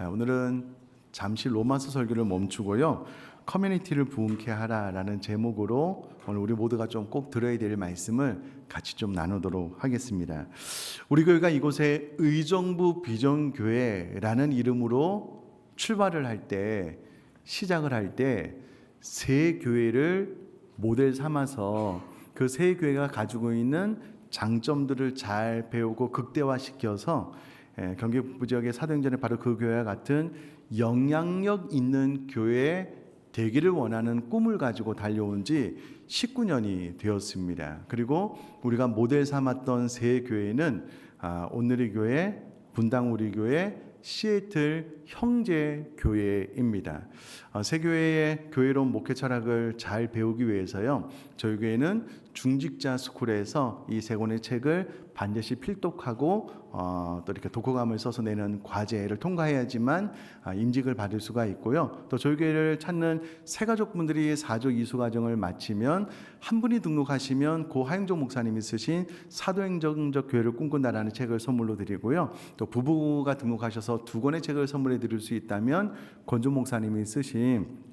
아, 오늘은 잠시 로마서 설교를 멈추고요. 커뮤니티를 부흥케 하라라는 제목으로 오늘 우리 모두가 좀 꼭 들어야 될 말씀을 같이 좀 나누도록 하겠습니다. 우리 교회가 이곳에 의정부 비전교회라는 이름으로 출발을 할 때 시작을 할때새 교회를 모델 삼아서 그새 교회가 가지고 있는 장점들을 잘 배우고 극대화시켜서 예, 경기 북부 지역의 사도행전에 바로 그 교회와 같은 영향력 있는 교회 되기를 원하는 꿈을 가지고 달려온 지 19년이 되었습니다. 그리고 우리가 모델 삼았던 새 교회는 아, 오늘의 교회, 분당 우리 교회, 시애틀 형제 교회입니다. 어, 새 교회의 교회로운 목회 철학을 잘 배우기 위해서요. 저희 교회는 중직자 스쿨에서 이 세 권의 책을 반드시 필독하고 어, 또 이렇게 독후감을 써서 내는 과제를 통과해야지만 아, 임직을 받을 수가 있고요. 또 저희 교회를 찾는 새 가족분들이 사조 이수 과정을 마치면 한 분이 등록하시면 고 하영종 목사님이 쓰신 사도행정적 교회를 꿈꾼다라는 책을 선물로 드리고요. 또 부부가 등록하셔서 두 권의 책을 선물해 드릴 수 있다면 권준 목사님이 쓰신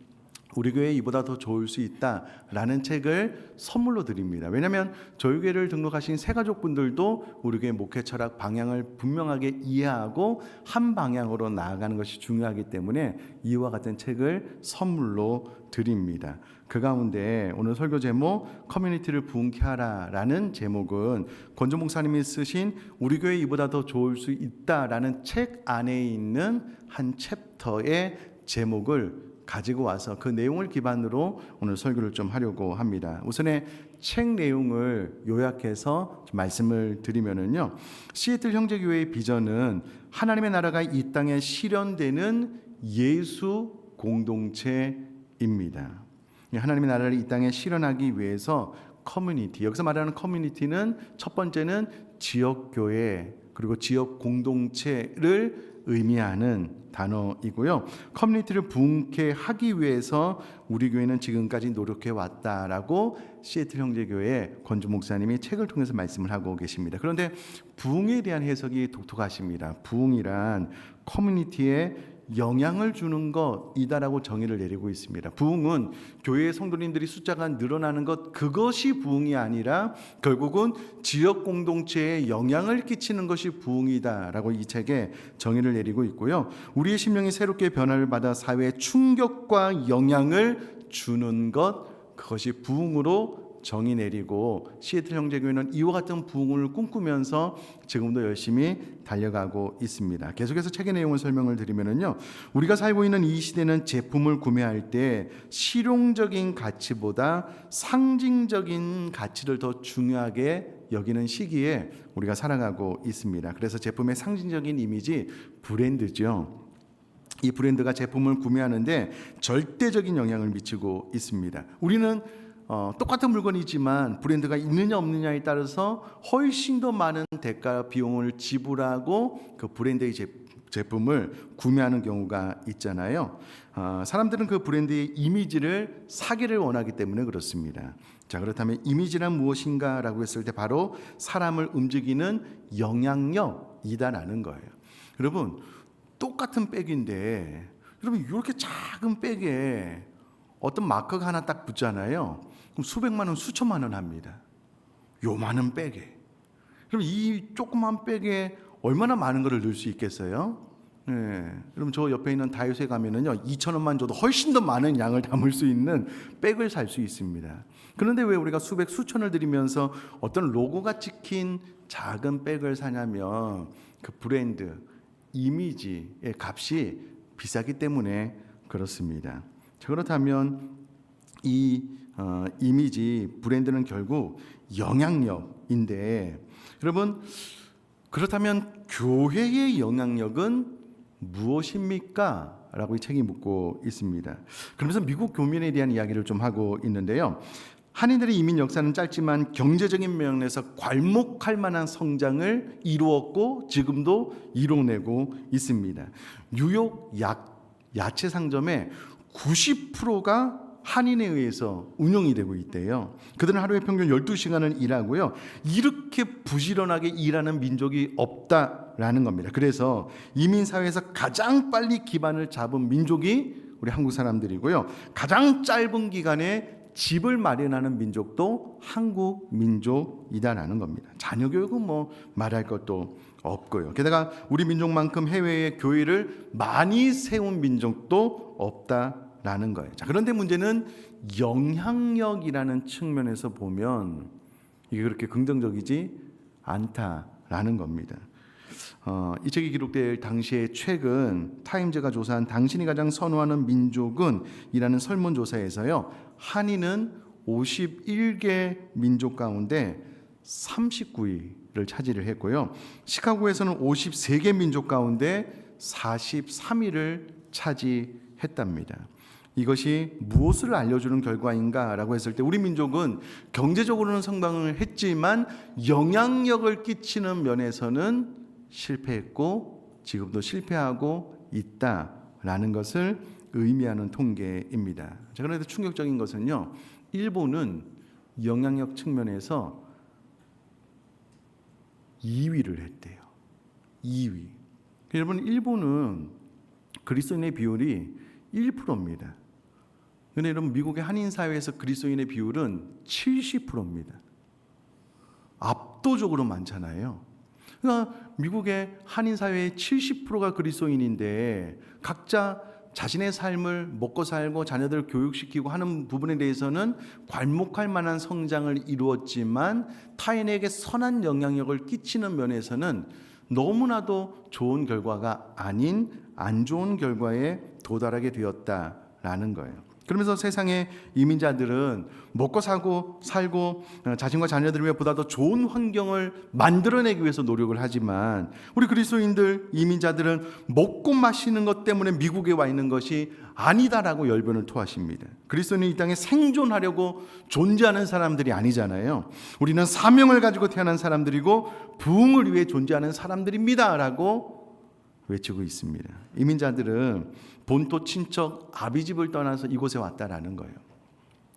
우리 교회 이보다 더 좋을 수 있다라는 책을 선물로 드립니다. 왜냐하면 저희 교회를 등록하신 새 가족분들도 우리 교회 목회 철학 방향을 분명하게 이해하고 한 방향으로 나아가는 것이 중요하기 때문에 이와 같은 책을 선물로 드립니다. 그 가운데 오늘 설교 제목 커뮤니티를 부흥케 하라라는 제목은 권조 목사님이 쓰신 우리 교회 이보다 더 좋을 수 있다라는 책 안에 있는 한 챕터의 제목을 가지고 와서 그 내용을 기반으로 오늘 설교를 좀 하려고 합니다. 우선에 책 내용을 요약해서 좀 말씀을 드리면은요. 시애틀 형제교회의 비전은 하나님의 나라가 이 땅에 실현되는 예수 공동체입니다. 하나님의 나라를 이 땅에 실현하기 위해서 커뮤니티 여기서 말하는 커뮤니티는 첫 번째는 지역 교회 그리고 지역 공동체를 의미하는 단어이고요. 커뮤니티를 부흥케 하기 위해서 우리 교회는 지금까지 노력해 왔다라고 시애틀 형제교회 권주 목사님이 책을 통해서 말씀을 하고 계십니다. 그런데 부흥에 대한 해석이 독특하십니다. 부흥이란 커뮤니티에 영향을 주는 것이다라고 정의를 내리고 있습니다. 부흥은 교회의 성도님들이 숫자가 늘어나는 것 그것이 부흥이 아니라 결국은 지역 공동체에 영향을 끼치는 것이 부흥이다라고 이 책에 정의를 내리고 있고요. 우리의 심령이 새롭게 변화를 받아 사회에 충격과 영향을 주는 것 그것이 부흥으로 정의 내리고 시애틀 형제교회는 이와 같은 부흥을 꿈꾸면서 지금도 열심히 달려가고 있습니다. 계속해서 책의 내용을 설명을 드리면은요. 우리가 살고 있는 이 시대는 제품을 구매할 때 실용적인 가치보다 상징적인 가치를 더 중요하게 여기는 시기에 우리가 살아가고 있습니다. 그래서 제품의 상징적인 이미지 브랜드죠. 이 브랜드가 제품을 구매하는데 절대적인 영향을 미치고 있습니다. 우리는 어, 똑같은 물건이지만 브랜드가 있느냐 없느냐에 따라서 훨씬 더 많은 대가 비용을 지불하고 그 브랜드의 제, 제품을 구매하는 경우가 있잖아요. 어, 사람들은 그 브랜드의 이미지를 사기를 원하기 때문에 그렇습니다. 자 그렇다면 이미지란 무엇인가라고 했을 때 바로 사람을 움직이는 영향력이다라는 거예요. 여러분 똑같은 백인데 여러분 이렇게 작은 백에 어떤 마커가 하나 딱 붙잖아요. 그럼 수백만 원, 수천만 원 합니다. 요만한 백에. 그럼 이 조그만 백에 얼마나 많은 것을 넣을 수 있겠어요? 예. 그럼 저 옆에 있는 다이소에 가면은요, 2천 원만 줘도 훨씬 더 많은 양을 담을 수 있는 백을 살 수 있습니다. 그런데 왜 우리가 수백, 수천을 들이면서 어떤 로고가 찍힌 작은 백을 사냐면 그 브랜드, 이미지의 값이 비싸기 때문에 그렇습니다. 자, 그렇다면 이 어, 이미지 브랜드는 결국 영향력인데 여러분 그렇다면 교회의 영향력은 무엇입니까? 라고 이 책이 묻고 있습니다. 그러면서 미국 교민에 대한 이야기를 좀 하고 있는데요. 한인들의 이민 역사는 짧지만 경제적인 면에서 괄목할 만한 성장을 이루었고 지금도 이뤄내고 있습니다. 뉴욕 약 야채 상점의 90%가 한인에 의해서 운영이 되고 있대요. 그들은 하루에 평균 12시간을 일하고요. 이렇게 부지런하게 일하는 민족이 없다 있다라는 겁니다. 그래서 이민 사회에서 가장 빨리 기반을 잡은 민족이 우리 한국 사람들이고요. 가장 짧은 기간에 집을 마련하는 민족도 한국 민족이다라는 겁니다. 자녀 교육은 뭐 말할 것도 없고요. 게다가 우리 민족만큼 해외에 교회를 많이 세운 민족도 없다 라는 거예요. 자, 그런데 문제는 영향력이라는 측면에서 보면 이게 그렇게 긍정적이지 않다라는 겁니다. 어, 이 책이 기록될 당시의 최근 타임즈가 조사한 당신이 가장 선호하는 민족은 이라는 설문조사에서요. 한인은 51개 민족 가운데 39위를 차지를 했고요. 시카고에서는 53개 민족 가운데 43위를 차지했답니다. 이것이 무엇을 알려주는 결과인가라고 했을 때 우리 민족은 경제적으로는 성장을 했지만 영향력을 끼치는 면에서는 실패했고 지금도 실패하고 있다라는 것을 의미하는 통계입니다. 자, 그런데 충격적인 것은요. 일본은 영향력 측면에서 2위를 했대요. 2위. 여러분 일본은 그리스도인의 비율이 1%입니다. 근데 여러분 미국의 한인 사회에서 그리스도인의 비율은 70%입니다. 압도적으로 많잖아요. 그러니까 미국의 한인 사회의 70%가 그리스도인인데 각자 자신의 삶을 먹고 살고 자녀들을 교육시키고 하는 부분에 대해서는 괄목할 만한 성장을 이루었지만 타인에게 선한 영향력을 끼치는 면에서는 너무나도 좋은 결과가 아닌 안 좋은 결과에 도달하게 되었다라는 거예요. 그러면서 세상의 이민자들은 먹고 사고 살고 어, 자신과 자녀들을 위해 보다 더 좋은 환경을 만들어내기 위해서 노력을 하지만 우리 그리스도인들 이민자들은 먹고 마시는 것 때문에 미국에 와 있는 것이 아니다라고 열변을 토하십니다. 그리스도인이 이 땅에 생존하려고 존재하는 사람들이 아니잖아요. 우리는 사명을 가지고 태어난 사람들이고 부흥을 위해 존재하는 사람들입니다라고 외치고 있습니다. 이민자들은 본토 친척 아비집을 떠나서 이곳에 왔다라는 거예요.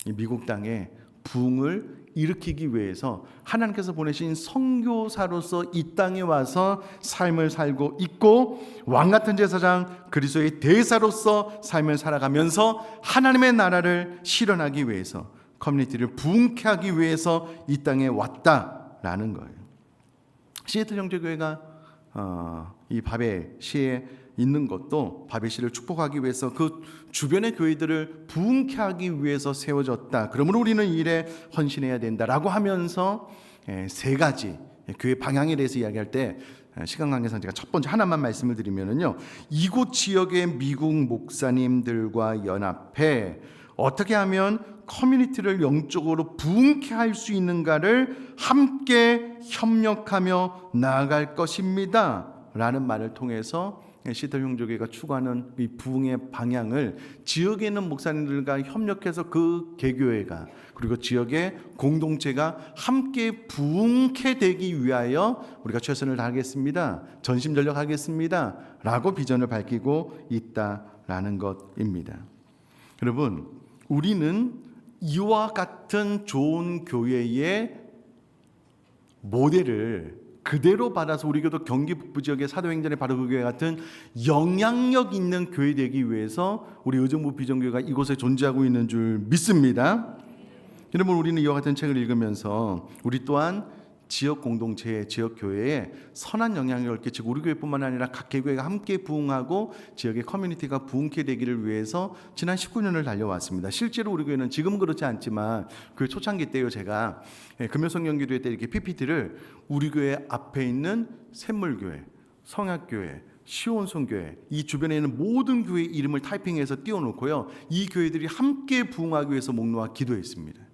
이 미국 땅에 부흥을 일으키기 위해서 하나님께서 보내신 선교사로서 이 땅에 와서 삶을 살고 있고 왕 같은 제사장 그리스도의 대사로서 삶을 살아가면서 하나님의 나라를 실현하기 위해서 커뮤니티를 부흥케 하기 위해서 이 땅에 왔다라는 거예요. 시애틀 형제교회가 어, 이 바벨 시에 있는 것도 바벨 시를 축복하기 위해서 그 주변의 교회들을 부흥케 하기 위해서 세워졌다. 그러므로 우리는 이 일에 헌신해야 된다라고 하면서 예, 세 가지 교회 방향에 대해서 이야기할 때 예, 시간 관계상 제가 첫 번째 하나만 말씀을 드리면은요. 이곳 지역의 미국 목사님들과 연합해 어떻게 하면 커뮤니티를 영적으로 부흥케 할 수 있는가를 함께 협력하며 나아갈 것입니다. 라는 말을 통해서 시들 형제교회가 추구하는 이 부흥의 방향을 지역에 있는 목사님들과 협력해서 그 개교회가 그리고 지역의 공동체가 함께 부흥케 되기 위하여 우리가 최선을 다하겠습니다. 전심 전력하겠습니다. 라고 비전을 밝히고 있다라는 것입니다. 여러분, 우리는 이와 같은 좋은 교회의 모델을 그대로 받아서 우리 교도 경기 북부 지역의 사도행전의 바로 그 교회 같은 영향력 있는 교회 되기 위해서 우리 의정부 비전교회가 이곳에 존재하고 있는 줄 믿습니다. 여러분 우리는 이와 같은 책을 읽으면서 우리 또한 지역 공동체, 지역 교회에 선한 영향력을 끼치고 우리 교회뿐만 아니라 각 개교회가 함께 부흥하고 지역의 커뮤니티가 부흥케 되기를 위해서 지난 19년을 달려왔습니다. 실제로 우리 교회는 지금 그렇지 않지만 교회 초창기 때요 제가 예, 금요성경기도회 때 이렇게 PPT를 우리 교회 앞에 있는 샘물교회, 성약교회, 시온성교회 이 주변에 있는 모든 교회 이름을 타이핑해서 띄워놓고요 이 교회들이 함께 부흥하기 위해서 목놓아 기도했습니다.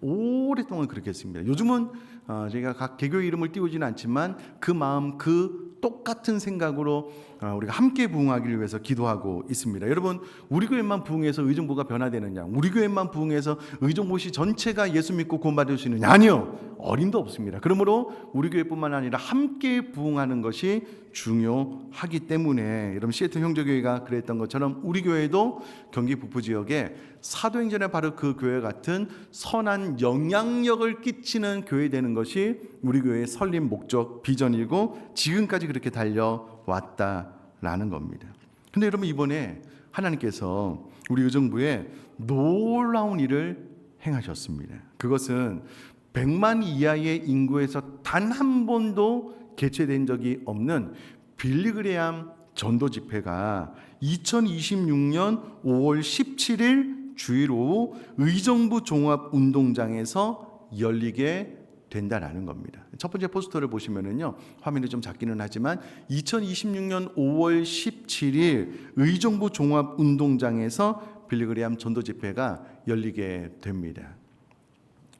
오랫동안 그렇게 했습니다. 요즘은 어, 저희가 각 개교 이름을 띄우지는 않지만 그 마음 그 똑같은 생각으로 어, 우리가 함께 부흥하기를 위해서 기도하고 있습니다. 여러분 우리 교회만 부흥해서 의정부가 변화되느냐? 우리 교회만 부흥해서 의정부시 전체가 예수 믿고 구원받을 수 있느냐? 아니요. 어림도 없습니다. 그러므로 우리 교회뿐만 아니라 함께 부흥하는 것이 중요하기 때문에 여러분 시애틀 형제교회가 그랬던 것처럼 우리 교회도 경기 북부 지역에 사도행전의 바로 그 교회 같은 선한 영향력을 끼치는 교회 되는 것이 우리 교회의 설립 목적 비전이고 지금까지 그렇게 달려 왔다라는 겁니다. 근데 여러분 이번에 하나님께서 우리 의정부에 놀라운 일을 행하셨습니다. 그것은 100만 이하의 인구에서 단 한 번도 개최된 적이 없는 빌리그레암 전도 집회가 2026년 5월 17일 주일 오후 의정부 종합 운동장에서 열리게 된다라는 겁니다. 첫 번째 포스터를 보시면은요. 화면이 좀 작기는 하지만 2026년 5월 17일 의정부 종합 운동장에서 빌리그레암 전도 집회가 열리게 됩니다.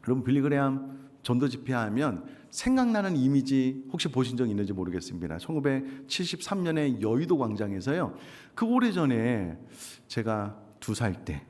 여러분 빌리그레암 전도 집회하면 생각나는 이미지 혹시 보신 적 있는지 모르겠습니다. 1973년에 여의도 광장에서요. 그 오래전에 제가 두 살 때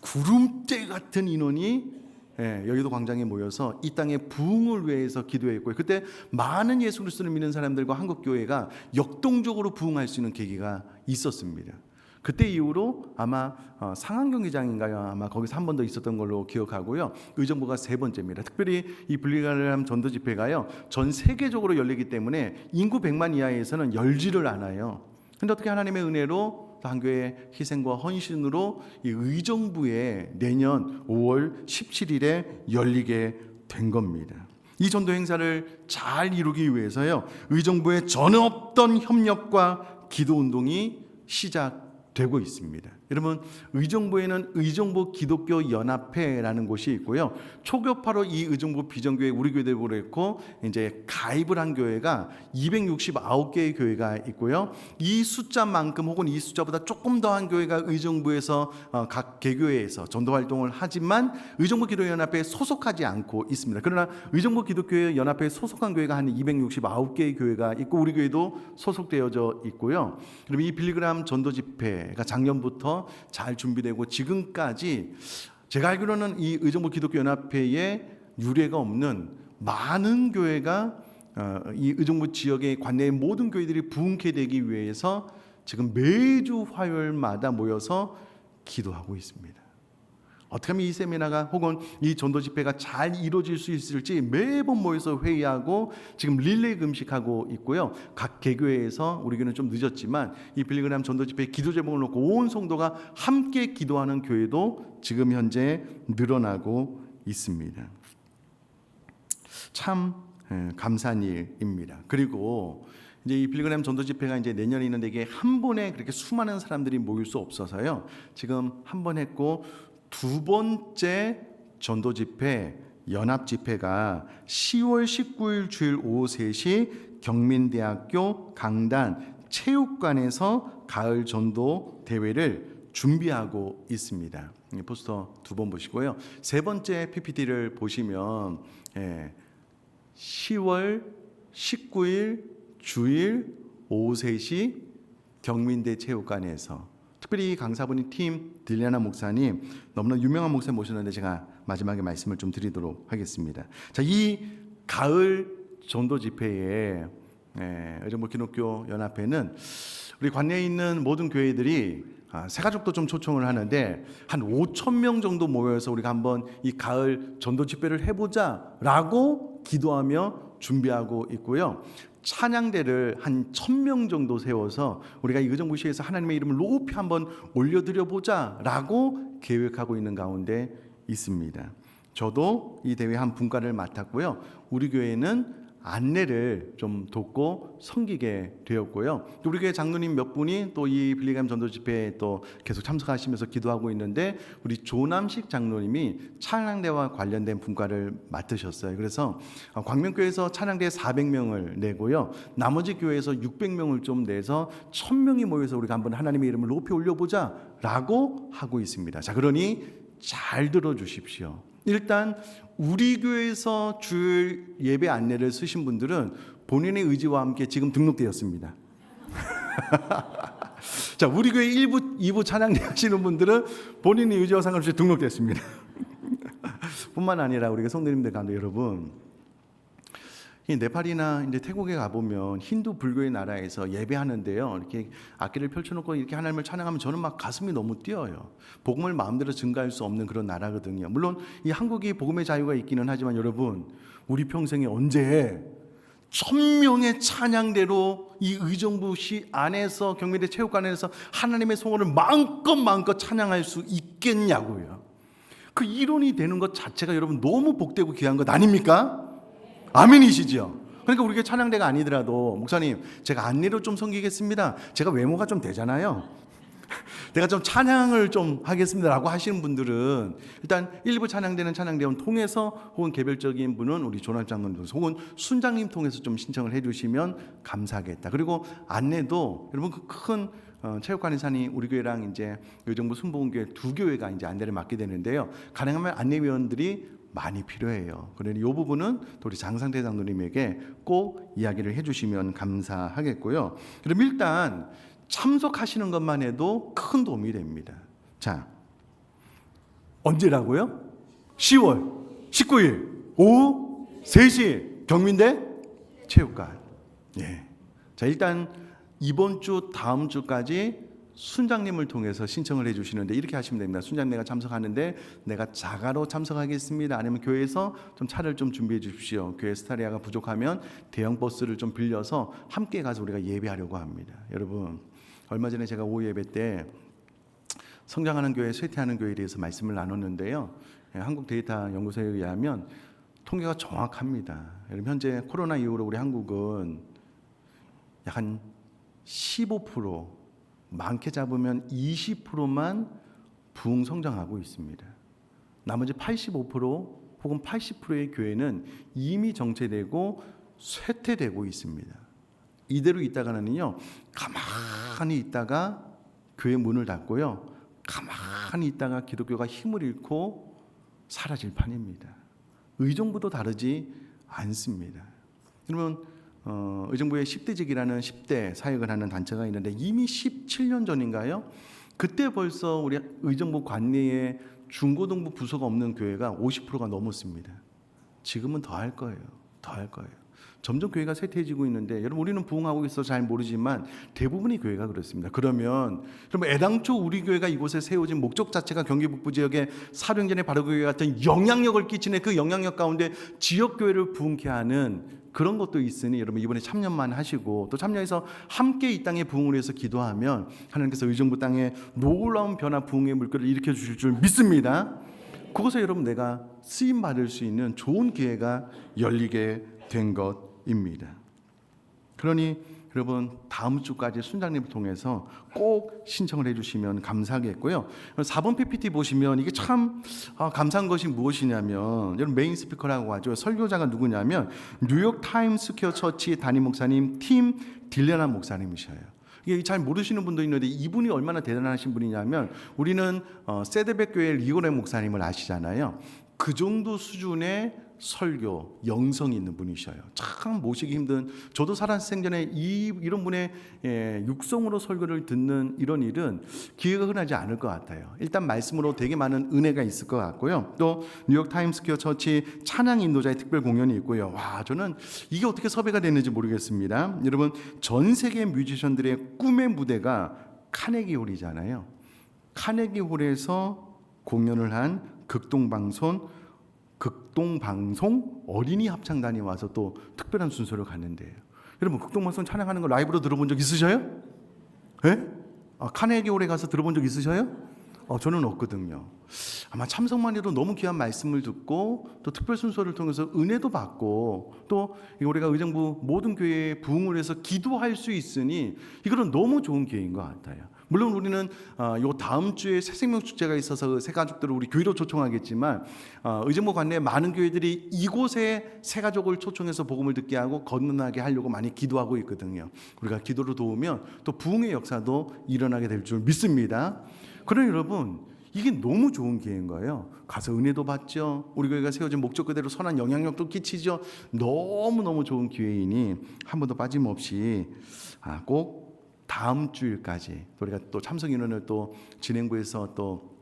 구름대 같은 인원이 예, 여의도 광장에 모여서 이 땅의 부흥을 위해서 기도했고요. 그때 많은 예수 그리스도를 믿는 사람들과 한국 교회가 역동적으로 부흥할 수 있는 계기가 있었습니다. 그때 이후로 아마 어, 상암 경기장인가요? 아마 거기서 한 번 더 있었던 걸로 기억하고요. 의정부가 세 번째입니다. 특별히 이 블리가람 전도 집회가요. 전 세계적으로 열리기 때문에 인구 100만 이하에서는 열지를 않아요. 근데 어떻게 하나님의 은혜로 한 교회의 희생과 헌신으로 이 의정부에 내년 5월 17일에 열리게 된 겁니다. 이 전도 행사를 잘 이루기 위해서요. 의정부의 전혀 없던 협력과 기도 운동이 시작 되고 있습니다. 여러분 의정부에는 의정부 기독교 연합회라는 곳이 있고요. 초교파로 이 의정부 비전교회 우리 교회도 그랬고 이제 가입을 한 교회가 269개의 교회가 있고요. 이 숫자만큼 혹은 이 숫자보다 조금 더한 교회가 의정부에서 어, 각 개교회에서 전도 활동을 하지만 의정부 기독교 연합회에 소속하지 않고 있습니다. 그러나 의정부 기독교 연합회에 소속한 교회가 한 269개의 교회가 있고 우리 교회도 소속되어져 있고요. 그럼 이 빌리그람 전도 집회 가 작년부터 잘 준비되고 지금까지 제가 알기로는 이 의정부 기독교 연합회에 유례가 없는 많은 교회가 어, 이 의정부 지역의 관내의 모든 교회들이 부흥케 되기 위해서 지금 매주 화요일마다 모여서 기도하고 있습니다. 어떻게 하면 이 세미나가 혹은 이 전도 집회가 잘 이루어질 수 있을지 매번 모여서 회의하고 지금 릴레이 금식하고 있고요. 각 개교회에서 우리 교회는 좀 늦었지만 이 빌리그램 전도 집회 기도 제목을 놓고 온 성도가 함께 기도하는 교회도 지금 현재 늘어나고 있습니다. 참 예, 감사한 일입니다. 그리고 이제 이 빌그램 전도 집회가 이제 내년에 있는데 이게 한 번에 그렇게 수많은 사람들이 모일 수 없어서요. 지금 한 번 했고 두 번째 전도 집회 연합 집회가 10월 19일 주일 오후 3시 경민대학교 강단 체육관에서 가을 전도 대회를 준비하고 있습니다. 이 포스터 두 번 보시고요. 세 번째 PPT를 보시면 예, 10월 19일 주일 오후 3시 경민대 체육관에서 특별히 이 강사분이 팀 딜리아나 목사님 너무나 유명한 목사 모셨는데 제가 마지막에 말씀을 좀 드리도록 하겠습니다. 자, 이 가을 전도 집회에 예, 의정부 기독교 연합회는 우리 관내에 있는 모든 교회들이 아, 새가족도 좀 초청을 하는데 한 5천 명 정도 모여서 우리가 한번 이 가을 전도 집회를 해보자라고 기도하며 준비하고 있고요. 찬양대를 한 천 명 정도 세워서 우리가 이 의정부시에서 하나님의 이름을 높이 한번 올려드려 보자라고 계획하고 있는 가운데 있습니다. 저도 이 대회 한 분과를 맡았고요. 우리 교회는 안내를 좀 돕고 섬기게 되었고요. 또 우리 교회 장로님 몇 분이 또 이 빌리감 전도 집회에 또 계속 참석하시면서 기도하고 있는데 우리 조남식 장로님이 찬양대와 관련된 분과를 맡으셨어요. 그래서 광명교회에서 찬양대 400명을 내고요. 나머지 교회에서 600명을 좀 내서 1000명이 모여서 우리가 한번 하나님의 이름을 높이 올려보자라고 하고 있습니다. 자, 그러니 잘 들어주십시오. 일단 우리 교회에서 주일 예배 안내를 쓰신 분들은 본인의 의지와 함께 지금 등록되었습니다. 자, 우리 교회 1부, 2부 찬양대 하시는 분들은 본인의 의지와 상관없이 등록됐습니다. 뿐만 아니라 우리가 성도님들 가운데 여러분 이 네팔이나 이제 태국에 가보면 힌두 불교의 나라에서 예배하는데요. 이렇게 악기를 펼쳐놓고 이렇게 하나님을 찬양하면 저는 막 가슴이 너무 뛰어요. 복음을 마음대로 증가할 수 없는 그런 나라거든요. 물론 이 한국이 복음의 자유가 있기는 하지만 여러분 우리 평생에 언제 천명의 찬양대로 이 의정부시 안에서 경매대 체육관에서 하나님의 성호를 마음껏 마음껏 찬양할 수 있겠냐고요. 그 이론이 되는 것 자체가 여러분 너무 복되고 귀한 것 아닙니까? 아멘이시죠? 그러니까 우리가 찬양대가 아니더라도 목사님 제가 안내로 좀 섬기겠습니다. 제가 외모가 좀 되잖아요. 내가 좀 찬양을 좀 하겠습니다라고 하시는 분들은 일단 일부 찬양대는 찬양대원 통해서 혹은 개별적인 분은 우리 조남 장로님 혹은 순장님 통해서 좀 신청을 해주시면 감사하겠다. 그리고 안내도 여러분 그큰 어, 체육관의 산이 우리 교회랑 이제 요정부 순복음교회 두 교회가 이제 안내를 맡게 되는데요. 가능하면 안내위원들이 많이 필요해요. 그러니 이 부분은 또 우리 장상태 장로님에게 꼭 이야기를 해주시면 감사하겠고요. 그럼 일단 참석하시는 것만 해도 큰 도움이 됩니다. 자, 언제라고요? 10월 19일 오후 3시 경민대 체육관. 예. 자, 일단 이번 주 다음 주까지 순장님을 통해서 신청을 해주시는데 이렇게 하시면 됩니다. 순장 내가 참석하는데 내가 자가로 참석하겠습니다. 아니면 교회에서 좀 차를 좀 준비해 주십시오. 교회 스타리아가 부족하면 대형 버스를 좀 빌려서 함께 가서 우리가 예배하려고 합니다. 여러분 얼마 전에 제가 오후 예배 때 성장하는 교회, 쇠퇴하는 교회에 대해서 말씀을 나눴는데요. 예, 한국 데이터 연구소에 의하면 통계가 정확합니다. 여러분 현재 코로나 이후로 우리 한국은 약 한 15% 많게 잡으면 20%만 부흥 성장하고 있습니다. 나머지 85% 혹은 80%의 교회는 이미 정체되고 쇠퇴되고 있습니다. 이대로 있다가는요 가만히 있다가 교회 문을 닫고요 가만히 있다가 기독교가 힘을 잃고 사라질 판입니다. 의정부도 다르지 않습니다. 여러분 어, 의정부에 10대직이라는 10대 사역을 하는 단체가 있는데 이미 17년 전인가요? 그때 벌써 우리 의정부 관내에 중고등부 부서가 없는 교회가 50%가 넘었습니다. 지금은 더 할 거예요. 더 할 거예요. 점점 교회가 쇠퇴해지고 있는데 여러분 우리는 부흥하고 있어 잘 모르지만 대부분의 교회가 그렇습니다. 그러면 여러분 애당초 우리 교회가 이곳에 세워진 목적 자체가 경기 북부 지역에 사령전의 바로교회 같은 영향력을 끼치는 그 영향력 가운데 지역 교회를 부흥케 하는 그런 것도 있으니 여러분 이번에 참여만 하시고 또 참여해서 함께 이 땅에 부흥을 위해서 기도하면 하나님께서 의정부 땅에 놀라운 변화 부흥의 물결을 일으켜 주실 줄 믿습니다. 그것에 여러분 내가 쓰임 받을 수 있는 좋은 기회가 열리게 된 것입니다. 그러니 여러분 다음 주까지 순장님을 통해서 꼭 신청을 해주시면 감사하겠고요. 4번 PPT 보시면 이게 참 아, 감사한 것이 무엇이냐면 여러분 메인 스피커라고 하죠. 설교자가 누구냐면 뉴욕 타임스 스퀘어 처치 담임 목사님 팀 딜레나 목사님이셔요. 이게 잘 모르시는 분도 있는데 이분이 얼마나 대단하신 분이냐면 우리는 어, 세데백 교회 리고레 목사님을 아시잖아요. 그 정도 수준의 설교 영성이 있는 분이셔요. 참 모시기 힘든. 저도 살아있을 생전에 이 이런 분의 예, 육성으로 설교를 듣는 이런 일은 기회가 흔하지 않을 것 같아요. 일단 말씀으로 되게 많은 은혜가 있을 것 같고요. 또 뉴욕 타임스퀘어 처치 찬양 인도자의 특별 공연이 있고요. 와 저는 이게 어떻게 섭외가 됐는지 모르겠습니다. 여러분 전 세계 뮤지션들의 꿈의 무대가 카네기 홀이잖아요. 카네기 홀에서 공연을 한 극동방송 극동방송 어린이 합창단이 와서 또 특별한 순서를 갔는데요. 여러분 극동방송 찬양하는 거 라이브로 들어본 적 있으셔요? 예? 아, 카네기 홀에 가서 들어본 적 있으셔요? 어, 저는 없거든요. 아마 참석만 해도 너무 귀한 말씀을 듣고 또 특별 순서를 통해서 은혜도 받고 또 우리가 의정부 모든 교회에 부흥을 해서 기도할 수 있으니 이거는 너무 좋은 기회인 것 같아요. 물론 우리는 어, 요 다음 주에 새생명 축제가 있어서 새 가족들을 우리 교회로 초청하겠지만 어, 의정부 관내 많은 교회들이 이곳에 새 가족을 초청해서 복음을 듣게 하고 건너나게 하려고 많이 기도하고 있거든요. 우리가 기도로 도우면 또 부흥의 역사도 일어나게 될 줄 믿습니다. 그러니 여러분 이게 너무 좋은 기회인 거예요. 가서 은혜도 받죠. 우리 교회가 세워진 목적 그대로 선한 영향력도 끼치죠. 너무 너무 좋은 기회이니 한 번도 빠짐없이 아, 꼭 다음 주일까지 우리가 또 참석 인원을 또 진행부에서 또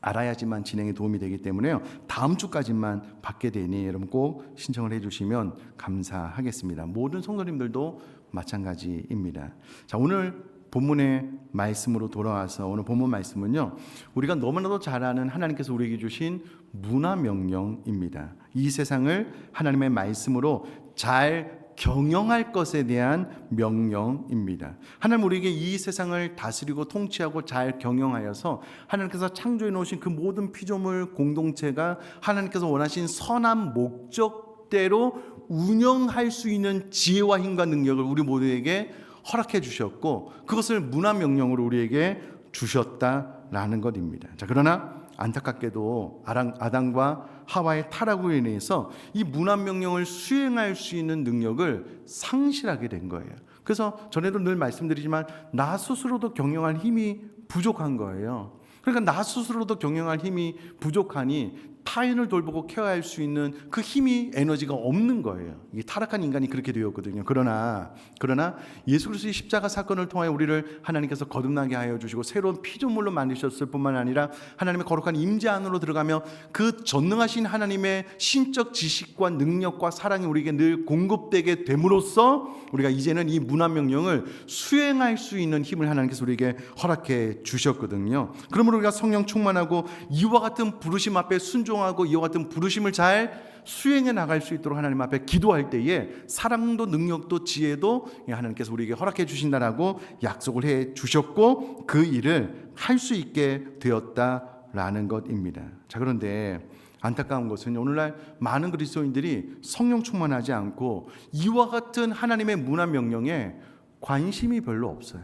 알아야지만 진행에 도움이 되기 때문에요. 다음 주까지만 받게 되니 여러분 꼭 신청을 해주시면 감사하겠습니다. 모든 성도님들도 마찬가지입니다. 자 오늘 본문의 말씀으로 돌아와서 오늘 본문 말씀은요. 우리가 너무나도 잘 아는 하나님께서 우리에게 주신 문화 명령입니다. 이 세상을 하나님의 말씀으로 잘 경영할 것에 대한 명령입니다. 하나님 우리에게 이 세상을 다스리고 통치하고 잘 경영하여서 하나님께서 창조해 놓으신 그 모든 피조물 공동체가 하나님께서 원하신 선한 목적대로 운영할 수 있는 지혜와 힘과 능력을 우리 모두에게 허락해 주셨고 그것을 문화 명령으로 우리에게 주셨다라는 것입니다. 자, 그러나 안타깝게도 아담과 하와의 타락으로 인해서 이 문화 명령을 수행할 수 있는 능력을 상실하게 된 거예요. 그래서 전에도 늘 말씀드리지만 나 스스로도 경영할 힘이 부족한 거예요. 그러니까 나 스스로도 경영할 힘이 부족하니 타인을 돌보고 케어할 수 있는 그 힘이 에너지가 없는 거예요. 이게 타락한 인간이 그렇게 되었거든요. 그러나 그러나 예수 그리스도의 십자가 사건을 통하여 우리를 하나님께서 거듭나게 하여 주시고 새로운 피조물로 만드셨을 뿐만 아니라 하나님의 거룩한 임재 안으로 들어가며 그 전능하신 하나님의 신적 지식과 능력과 사랑이 우리에게 늘 공급되게 됨으로써 우리가 이제는 이 문화 명령을 수행할 수 있는 힘을 하나님께서 우리에게 허락해 주셨거든요. 그러므로 우리가 성령 충만하고 이와 같은 부르심 앞에 순종 하고 이와 같은 부르심을 잘 수행해 나갈 수 있도록 하나님 앞에 기도할 때에 사랑도 능력도 지혜도 하나님께서 우리에게 허락해 주신다라고 약속을 해 주셨고 그 일을 할 수 있게 되었다라는 것입니다. 자 그런데 안타까운 것은 오늘날 많은 그리스도인들이 성령 충만하지 않고 이와 같은 하나님의 문화 명령에 관심이 별로 없어요.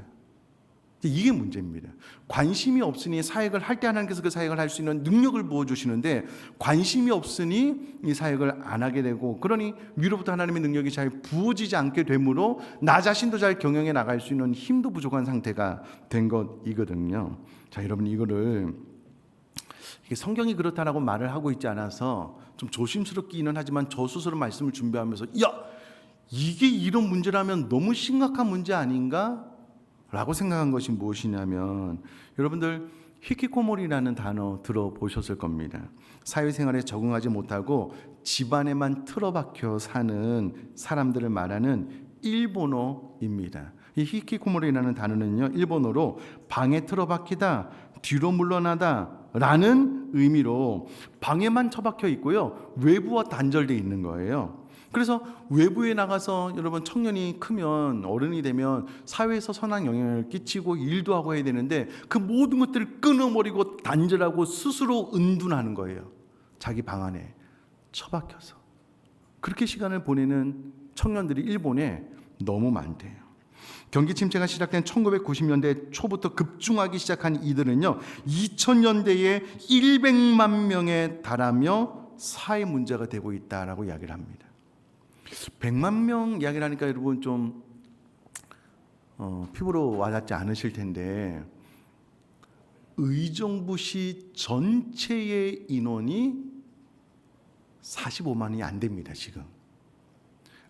이게 문제입니다. 관심이 없으니 사역을 할 때 하나님께서 그 사역을 할 수 있는 능력을 부어 주시는데 관심이 없으니 이 사역을 안 하게 되고 그러니 위로부터 하나님의 능력이 잘 부어지지 않게 되므로 나 자신도 잘 경영해 나갈 수 있는 힘도 부족한 상태가 된 것이거든요. 자, 여러분 이거를 성경이 그렇다라고 말을 하고 있지 않아서 좀 조심스럽기는 하지만 저 스스로 말씀을 준비하면서 야 이게 이런 문제라면 너무 심각한 문제 아닌가? 라고 생각한 것이 무엇이냐면 여러분들 히키코모리라는 단어 들어보셨을 겁니다. 사회생활에 적응하지 못하고 집안에만 틀어박혀 사는 사람들을 말하는 일본어입니다. 이 히키코모리라는 단어는요, 일본어로 방에 틀어박히다, 뒤로 물러나다 라는 의미로 방에만 처박혀 있고요, 외부와 단절되어 있는 거예요. 그래서 외부에 나가서 여러분 청년이 크면 어른이 되면 사회에서 선한 영향을 끼치고 일도 하고 해야 되는데 그 모든 것들을 끊어버리고 단절하고 스스로 은둔하는 거예요. 자기 방 안에 처박혀서. 그렇게 시간을 보내는 청년들이 일본에 너무 많대요. 경기 침체가 시작된 1990년대 초부터 급증하기 시작한 이들은요, 2000년대에 100만 명에 달하며 사회 문제가 되고 있다라고 이야기를 합니다. 100만 명 이야기를 하니까 여러분 좀 어, 피부로 와닿지 않으실 텐데 의정부시 전체의 인원이 45만이 안 됩니다 지금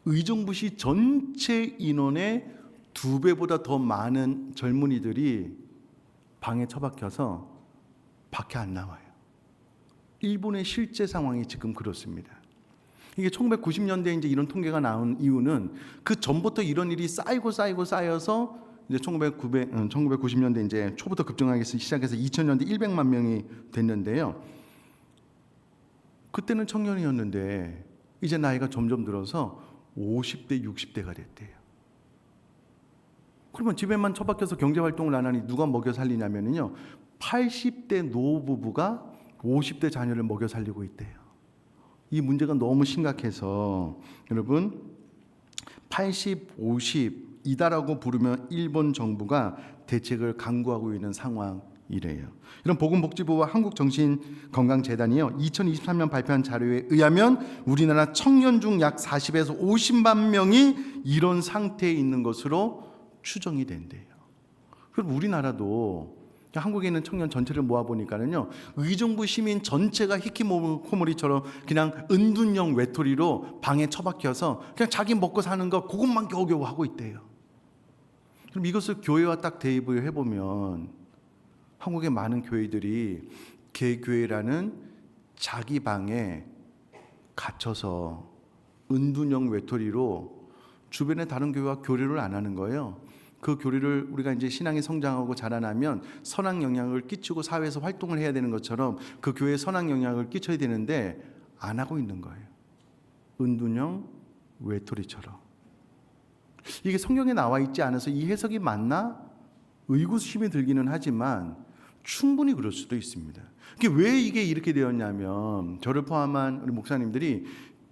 의정부시 전체 인원의 두 배보다 더 많은 젊은이들이 방에 처박혀서 밖에 안 나와요. 일본의 실제 상황이 지금 그렇습니다. 이게 1990년대에 이제 이런 통계가 나온 이유는 그 전부터 이런 일이 쌓이고 쌓이고 쌓여서 이제 1990, 1990년대 이제 초부터 급증하기 시작해서 2000년대 100만 명이 됐는데요. 그때는 청년이었는데 이제 나이가 점점 들어서 50대, 60대가 됐대요. 그러면 집에만 처박혀서 경제 활동을 안 하니 누가 먹여 살리냐면요. 80대 노부부가 50대 자녀를 먹여 살리고 있대요. 이 문제가 너무 심각해서 여러분 80, 50 이다라고 부르면 일본 정부가 대책을 강구하고 있는 상황이래요. 이런 보건복지부와 한국정신건강재단이요 2023년 발표한 자료에 의하면 우리나라 청년 중 약 40에서 50만 명이 이런 상태에 있는 것으로 추정이 된대요. 그럼 우리나라도 한국에 있는 청년 전체를 모아 보니까는요 의정부 시민 전체가 히키코모리처럼 그냥 은둔형 외톨이로 방에 처박혀서 그냥 자기 먹고 사는 거 그것만 겨우겨우 하고 있대요. 그럼 이것을 교회와 딱 대입을 해보면 한국의 많은 교회들이 개교회라는 자기 방에 갇혀서 은둔형 외톨이로 주변의 다른 교회와 교류를 안 하는 거예요. 그 교리를 우리가 이제 신앙이 성장하고 자라나면 선한 영향을 끼치고 사회에서 활동을 해야 되는 것처럼 그 교회에 선한 영향을 끼쳐야 되는데 안 하고 있는 거예요. 은둔형 외톨이처럼. 이게 성경에 나와 있지 않아서 이 해석이 맞나? 의구심이 들기는 하지만 충분히 그럴 수도 있습니다. 그게 왜 이게 이렇게 되었냐면 저를 포함한 우리 목사님들이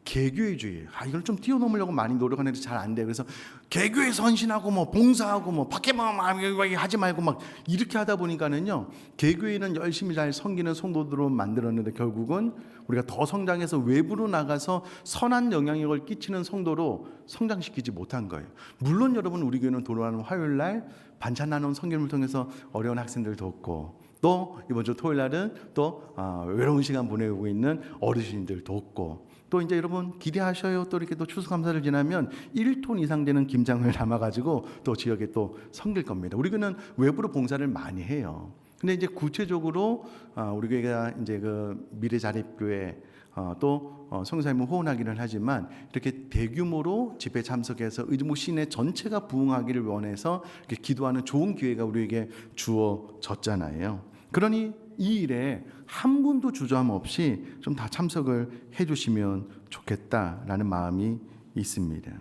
개교회주의. 아 이걸 좀 뛰어넘으려고 많이 노력하는데 잘 안 돼. 그래서 개교회 선신하고 뭐 봉사하고 뭐 밖에만 막 하지 말고 막 이렇게 하다 보니까는요. 개교회는 열심히 잘 섬기는 성도들로 만들었는데 결국은 우리가 더 성장해서 외부로 나가서 선한 영향력을 끼치는 성도로 성장시키지 못한 거예요. 물론 여러분 우리 교회는 돌아오는 화요일 날 반찬 나눔 성경을 통해서 어려운 학생들 돕고 또 이번 주 토요일 날은 또 아, 외로운 시간 보내고 있는 어르신들 돕고 또 이제 여러분 기대하셔요. 또 이렇게 또 추수 감사를 지나면 1톤 이상 되는 김장을 담아 가지고 또 지역에 또 섬길 겁니다. 우리 교는 외부로 봉사를 많이 해요. 근데 이제 구체적으로 아, 우리 교회가 이제 그 미래 자립 교회 어, 또 어, 성사임을 호언하기는 하지만 이렇게 대규모로 집회 참석해서 의정부 시내 전체가 부흥하기를 원해서 이렇게 기도하는 좋은 기회가 우리에게 주어졌잖아요. 그러니 이 일에 한 분도 주저함 없이 좀 다 참석을 해주시면 좋겠다라는 마음이 있습니다.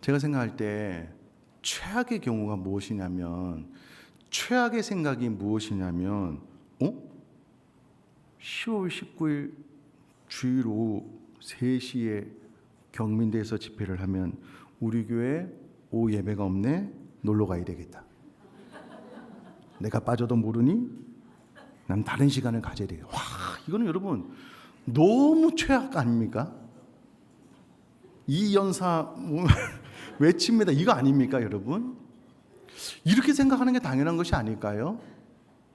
제가 생각할 때 최악의 경우가 무엇이냐면 최악의 생각이 무엇이냐면 어? 10월 19일 주일 오후 3시에 경민대에서 집회를 하면 우리 교회 오후 예배가 없네 놀러 가야 되겠다. 내가 빠져도 모르니 난 다른 시간을 가져야 돼. 와 이거는 여러분 너무 최악 아닙니까? 이 연사 뭐 외칩니다. 이거 아닙니까, 여러분? 이렇게 생각하는 게 당연한 것이 아닐까요?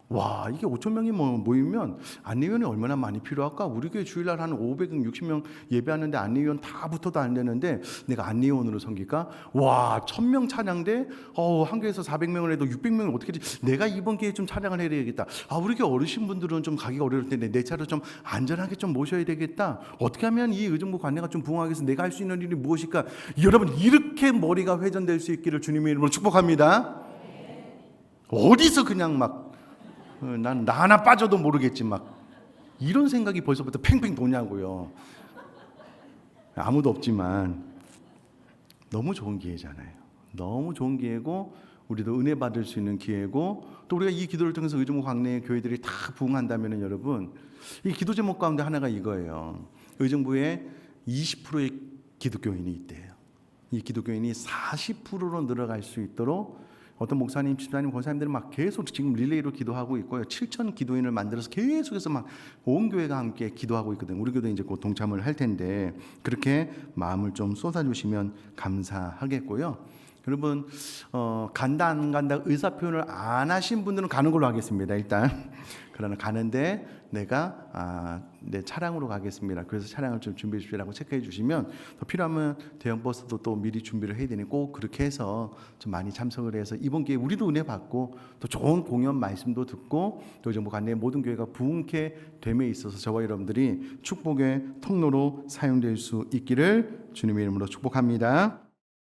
와 이게 5천 명이 뭐 모이면 안내위원이 얼마나 많이 필요할까? 우리 교회 주일날 한 560명 예배하는데 안내위원 다 붙어도 안 되는데 내가 안내위원으로 섬길까? 와 1000명 찬양대 어, 한 교회에서 400명을 해도 600명을 어떻게 하지? 내가 이번 기회에 좀 찬양을 해야 되겠다. 아 우리 교회 어르신분들은 좀 가기가 어려울 텐데 내 차로 좀 안전하게 좀 모셔야 되겠다. 어떻게 하면 이 의정부 관내가 좀 부흥하게 해서 내가 할 수 있는 일이 무엇일까? 여러분 이렇게 머리가 회전될 수 있기를 주님의 이름으로 축복합니다. 어디서 그냥 막 어, 난나 하나 빠져도 모르겠지 막 이런 생각이 벌써부터 팽팽 도냐고요. 아무도 없지만 너무 좋은 기회잖아요. 너무 좋은 기회고 우리도 은혜 받을 수 있는 기회고 또 우리가 이 기도를 통해서 의정부 광내 교회들이 다 부흥한다면은 여러분 이 기도 제목 가운데 하나가 이거예요. 의정부에 20%의 기독교인이 있대요. 이 기독교인이 40%로 늘어갈 수 있도록 어떤 목사님, 집사님, 권사님들은 막 계속 지금 릴레이로 기도하고 있고요. 7천 기도인을 만들어서 계속해서 막 온 교회가 함께 기도하고 있거든요. 우리 교도 이제 곧 동참을 할 텐데 그렇게 마음을 좀 쏟아주시면 감사하겠고요. 여러분 어, 간다 안 간다 의사 표현을 안 하신 분들은 가는 걸로 하겠습니다. 일단 그러나 가는데 내가 아, 내 차량으로 가겠습니다. 그래서 차량을 좀 준비해 주시라고 체크해 주시면 더 필요하면 대형 버스도 또 미리 준비를 해야 되니 꼭 그렇게 해서 좀 많이 참석을 해서 이번 기회에 우리도 은혜 받고 또 좋은 공연 말씀도 듣고 또 정부 관내 모든 교회가 부흥케 됨에 있어서 저와 여러분들이 축복의 통로로 사용될 수 있기를 주님의 이름으로 축복합니다.